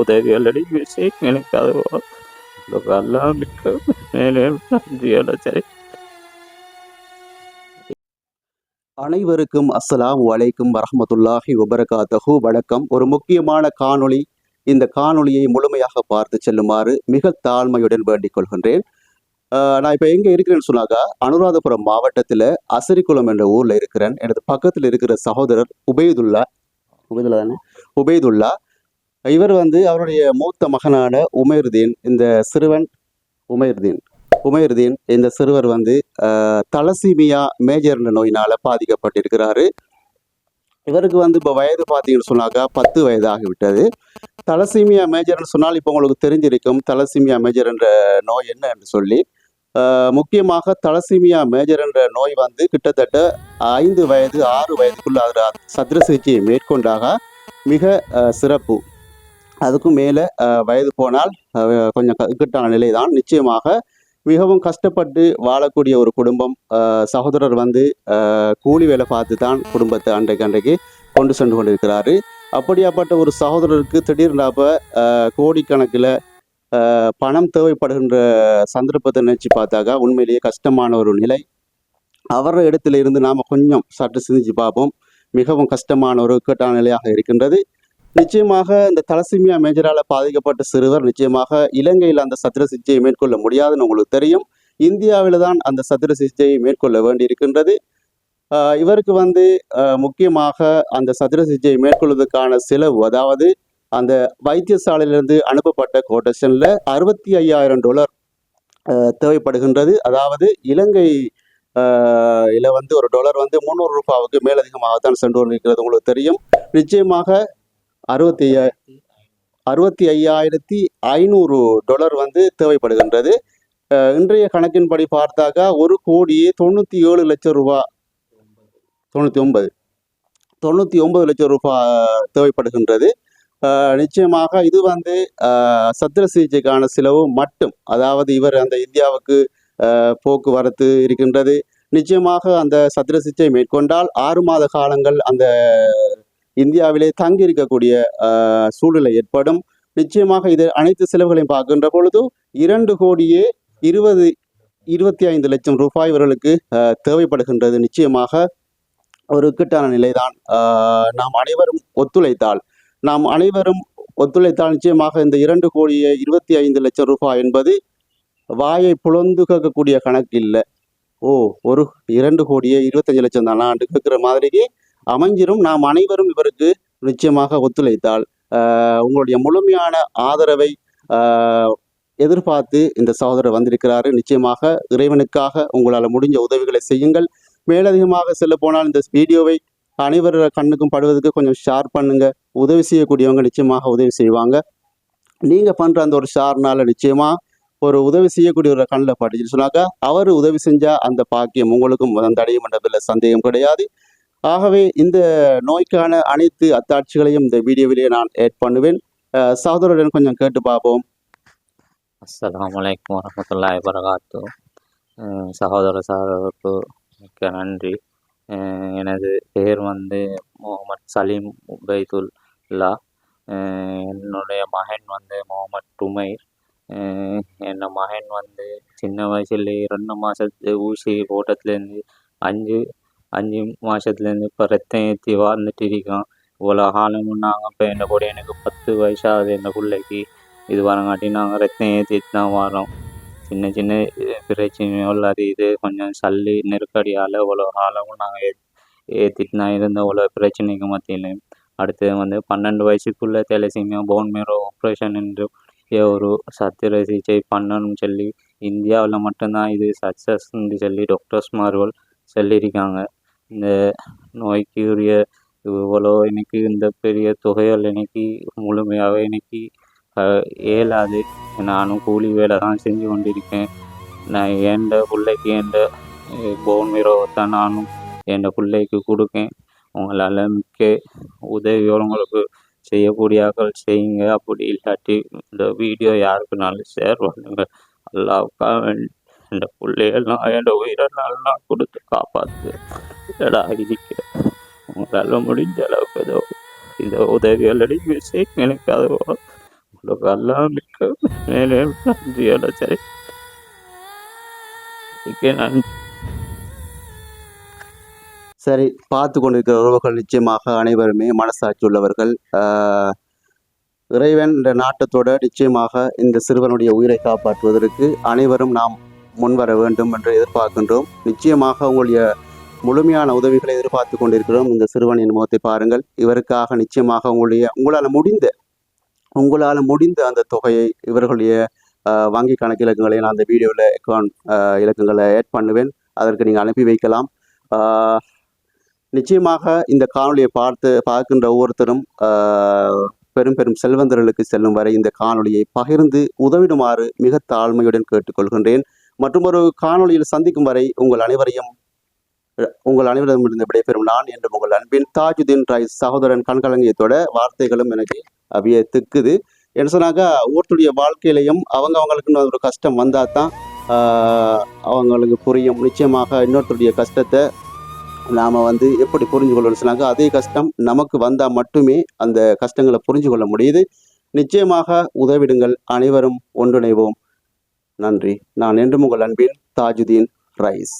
உதவிகள் செய்யுங்க எனக்கு எல்லாம் மேலே சரி அனைவருக்கும் அஸ்லாம் அலைக்கும் வரமத்துல்லாஹி வபரகாத்தஹு. வணக்கம். ஒரு முக்கியமான காணொளி. இந்த காணொளியை முழுமையாக பார்த்து செல்லுமாறு மிக தாழ்மையுடன் வேண்டிக் கொள்கின்றேன். ஆஹ் நான் இப்போ எங்கே இருக்கிறேன்னு சொன்னாக்கா அனுராதபுரம் மாவட்டத்தில் அசரிக்குளம் என்ற ஊரில் இருக்கிறேன். எனது பக்கத்தில் இருக்கிற சகோதரர் உபயதுல்லா உபயதுல்லா தானே? உபயதுல்லா இவர் வந்து அவருடைய மூத்த மகனான உமைர்தீன் இந்த சிறுவன் உமேர்தீன். உமேர்தீன் இந்த சிறுவர் வந்து தலசீமியா மேஜர் நோயினால் பாதிக்கப்பட்டிருக்கிறாரு. இவருக்கு வந்து இப்போ வயது பார்த்தீங்கன்னு சொன்னாக்கா பத்து வயது ஆகிவிட்டது. தலசீமியா மேஜர்னு சொன்னால் இப்போ உங்களுக்கு தெரிஞ்சிருக்கும் தலசீமியா மேஜர் என்ற நோய் என்ன என்று சொல்லி முக்கியமாக தலசீமியா மேஜர் என்ற நோய் வந்து கிட்டத்தட்ட ஐந்து வயது ஆறு வயதுக்குள்ள அதில் சத்திர சிகிச்சையை மேற்கொண்டாக மிக சிறப்பு. அதுக்கும் மேலே வயது போனால் கொஞ்சம் இக்கட்டான நிலை தான் நிச்சயமாக மிகவும் கஷ்டப்பட்டு வாழக்கூடிய ஒரு குடும்பம் சகோதரர் வந்து கூலி வேலை பார்த்து தான் குடும்பத்தை அன்றைக்கு அன்றைக்கு கொண்டு சென்று கொண்டிருக்கிறாரு. அப்படியாப்பட்ட ஒரு சகோதரருக்கு திடீர்னாப்ப கோடிக்கணக்கில் பணம் தேவைப்படுகின்ற சந்தர்ப்பத்தை நினச்சி பார்த்தாக்கா உண்மையிலேயே கஷ்டமான ஒரு நிலை. அவர் இடத்துல இருந்து நாம் கொஞ்சம் சற்று சிந்திச்சு பார்ப்போம். மிகவும் கஷ்டமான ஒரு இக்கட்டான நிலையாக இருக்கின்றது. நிச்சயமாக இந்த தலசிமியா மேஜரால பாதிக்கப்பட்ட சிறுவர் நிச்சயமாக இலங்கையில் அந்த சத்திர சிகிச்சையை மேற்கொள்ள முடியாதுன்னு உங்களுக்கு தெரியும். இந்தியாவில் தான் அந்த சத்திர சிகிச்சையை மேற்கொள்ள வேண்டியிருக்கின்றது. இவருக்கு வந்து முக்கியமாக அந்த சத்திர சிகிச்சையை மேற்கொள்வதற்கான செலவு அதாவது அந்த வைத்தியசாலையிலிருந்து அனுப்பப்பட்ட கோட்டேஷன்ல அறுபத்தி ஐயாயிரம் டாலர் தேவைப்படுகின்றது. அதாவது இலங்கை ஆஹ் இல வந்து ஒரு டாலர் வந்து முந்நூறு ரூபாவுக்கு மேலதிகமாகத்தான் சென்று கொண்டிருக்கிறது உங்களுக்கு தெரியும். நிச்சயமாக அறுபத்தி ஐயா அறுபத்தி ஐயாயிரத்தி ஐநூறு டாலர் வந்து தேவைப்படுகின்றது. இன்றைய கணக்கின்படி பார்த்தாக்கா ஒரு கோடியே தொண்ணூற்றி ஏழு லட்சம் ரூபா. தொண்ணூற்றி ஒன்பது. தொண்ணூற்றி ஒன்பது லட்சம் ரூபாய் தேவைப்படுகின்றது. நிச்சயமாக இது வந்து சத்திர சிகிச்சைக்கான செலவு மட்டும். அதாவது இவர் அந்த இந்தியாவுக்கு போக்குவரத்து இருக்கின்றது. நிச்சயமாக அந்த சத்திர சிகிச்சை மேற்கொண்டால் ஆறு மாத காலங்கள் அந்த இந்தியாவிலே தங்கி இருக்கக்கூடிய சூழ்நிலை ஏற்படும். நிச்சயமாக இது அனைத்து செலவுகளையும் பார்க்கின்ற பொழுது இரண்டு கோடியே இருபது இருபத்தி ஐந்து லட்சம் ரூபாய் இவர்களுக்கு தேவைப்படுகின்றது. நிச்சயமாக ஒரு இக்கட்டான நிலைதான் நாம் அனைவரும் ஒத்துழைத்தால். நாம் அனைவரும் ஒத்துழைத்தால் நிச்சயமாக இந்த இரண்டு கோடியே இருபத்தி ஐந்து லட்சம் ரூபாய் என்பது வாயை புலந்து கேட்கக்கூடிய கணக்கு இல்லை. ஓ ஒரு இரண்டு கோடியே இருபத்தஞ்சு லட்சம் தானா. கேட்குற மாதிரி அமைஞ்சிரும். நாம் அனைவரும் இவருக்கு நிச்சயமாக ஒத்துழைத்தால் உங்களுடைய முழுமையான ஆதரவை எதிர்பார்த்து இந்த சகோதரர் வந்திருக்கிறாரு. நிச்சயமாக இறைவனுக்காக உங்களால் முடிஞ்ச உதவிகளை செய்யுங்கள். மேலதிகமாக செல்ல போனால் இந்த வீடியோவை அனைவர் கண்ணுக்கும் படுவதற்கு கொஞ்சம் ஷேர் பண்ணுங்க. உதவி செய்யக்கூடியவங்க நிச்சயமாக உதவி செய்வாங்க. நீங்க பண்ற அந்த ஒரு ஷேர்னால நிச்சயமா ஒரு உதவி செய்யக்கூடிய ஒரு கண்ணில் பட்டுச்சுன்னு சொன்னாக்கா அவர் உதவி செஞ்சா அந்த பாக்கியம் உங்களுக்கும் அந்த அடையும் என்றதில் சந்தேகம் கிடையாது. ஆகவே இந்த நோய்க்கான அனைத்து அத்தாட்சிகளையும் இந்த வீடியோவிலேயே நான் ஏட் பண்ணுவேன். சகோதரருடன் கொஞ்சம் கேட்டு பார்ப்போம். அஸ்லாம் வலைக்கம் வரமத்துல்லா வரகாத்து சகோதர சகோதரருக்கு மிக்க நன்றி. எனது பெயர் வந்து முகமது சலீம் உபைதுல்லா. என்னுடைய மகன் வந்து முகமது டுமைர். என் மகன் வந்து சின்ன வயசுல ரெண்டு மாதத்து ஊசி போட்டத்துலேருந்து அஞ்சு அஞ்சு மாதத்துலேருந்து இப்போ ரத்தம் ஏற்றி வாழ்ந்துட்டு இருக்கோம் இவ்வளோ காலம் நாங்கள் இப்போ என்ன கூட எனக்கு பத்து வயசாகுது என் பிள்ளைக்கு. இது வரங்காட்டி நாங்கள் ரத்தம் ஏற்றிட்டு தான் வரோம் சின்ன சின்ன பிரச்சனையோ பிரச்சனைகள் அது இது கொஞ்சம் சல்லி நெருக்கடியால் இவ்வளோ காலமும் நாங்கள் ஏ ஏற்றிட்டு தான் இருந்தோம். இவ்வளோ பிரச்சனைக்கு மத்தியிலையும் அடுத்தது வந்து பன்னெண்டு வயசுக்குள்ளே தெலசீமியா போன் மேரோ ஆப்ரேஷன் என்று ஒரு சத்திர சிகிச்சை பண்ணணும்னு சொல்லி இந்தியாவில் மட்டும்தான் இது சக்ஸஸ்ன்னு சொல்லி டாக்டர்ஸ்மார்கள் சொல்லியிருக்காங்க. இந்த நோய்க்கு உரிய இவ்வளோ எனக்கு இந்த பெரிய தொகைகள் எனக்கு முழுமையாகவே எனக்கு இயலாது. நானும் கூலி வேலை தான் செஞ்சு கொண்டிருக்கேன். நான் எந்த பிள்ளைக்கு எந்த போன் மீரோவை தான் நானும் என் பிள்ளைக்கு கொடுக்கேன். உங்களால் மிக்க உதவியோடு உங்களுக்கு செய்யக்கூடிய ஆட்கள் செய்யுங்க. அப்படி இல்லாட்டி இந்த வீடியோ யாருக்குனாலும் ஷேர் பண்ணுங்க. அல்லாவுக்காக வேண்டி இந்த பிள்ளையெல்லாம் என் உயிரை நல்லா கொடுத்து காப்பாற்று இடா இருக்கிறேன் உங்களால் முடிஞ்ச அளவுக்கு ஏதோ இந்த உதவிகள் நீங்கள் செய்யுங்க எனக்கு அது உங்களுக்கு எல்லாம் மிக்க மேலே நன்றியோட சரி. நன்றி. சரி பார்த்து கொண்டிருக்கிற உறவுகள் நிச்சயமாக அனைவருமே மனசாட்சி உள்ளவர்கள். ஆஹ், இறைவன் இந்த நாட்டத்தோட நிச்சயமாக இந்த சிறுவனுடைய உயிரை காப்பாற்றுவதற்கு அனைவரும் நாம் முன்வர வேண்டும் என்று எதிர்பார்க்கின்றோம். நிச்சயமாக உங்களுடைய முழுமையான உதவிகளை எதிர்பார்த்து கொண்டிருக்கிறோம். இந்த சிறுவனின் முகத்தை பாருங்கள். இவருக்காக நிச்சயமாக உங்களுடைய உங்களால் முடிந்த உங்களால் முடிந்த அந்த தொகையை இவர்களுடைய வங்கி கணக்கு இலக்கங்களை நான் அந்த வீடியோவில் அக்கௌண்ட் இலக்கங்களை ஆட் பண்ணுவேன். அதற்கு நீங்கள் அனுப்பி வைக்கலாம். நிச்சயமாக இந்த காணொலியை பார்த்து பார்க்கின்ற ஒவ்வொருத்தரும் பெரும் பெரும் செல்வந்தர்களுக்கு செல்லும் வரை இந்த காணொலியை பகிர்ந்து உதவிடுமாறு மிக தாழ்மையுடன் கேட்டுக்கொள்கின்றேன். மற்றும் ஒரு காணொளியில் சந்திக்கும் வரை உங்கள் அனைவரையும் உங்கள் அனைவரிடமிருந்து விடைபெறும் நான் என்று உங்கள் அன்பின் தாஜுதீன் ரைஸ் சகோதரன் கண்கலங்கியத்தோட வார்த்தைகளும் எனக்கு அவிய திக்குது. என்ன சொன்னாக்கா ஒவ்வொருத்தருடைய வாழ்க்கையிலையும் அவங்க அவங்களுக்குன்னு ஒரு கஷ்டம் வந்தால் தான் அவங்களுக்கு புரியும். நிச்சயமாக இன்னொருத்தருடைய கஷ்டத்தை நாம் வந்து எப்படி புரிஞ்சு கொள்ளணும்னு சொன்னாங்க அதே கஷ்டம் நமக்கு வந்தால் மட்டுமே அந்த கஷ்டங்களை புரிஞ்சு கொள்ள முடியுது. நிச்சயமாக உதவிடுங்கள். அனைவரும் ஒன்றிணைவோம். நன்றி. நான் என்றும் உங்கள் அன்பின் தாஜுதீன் ரைஸ்.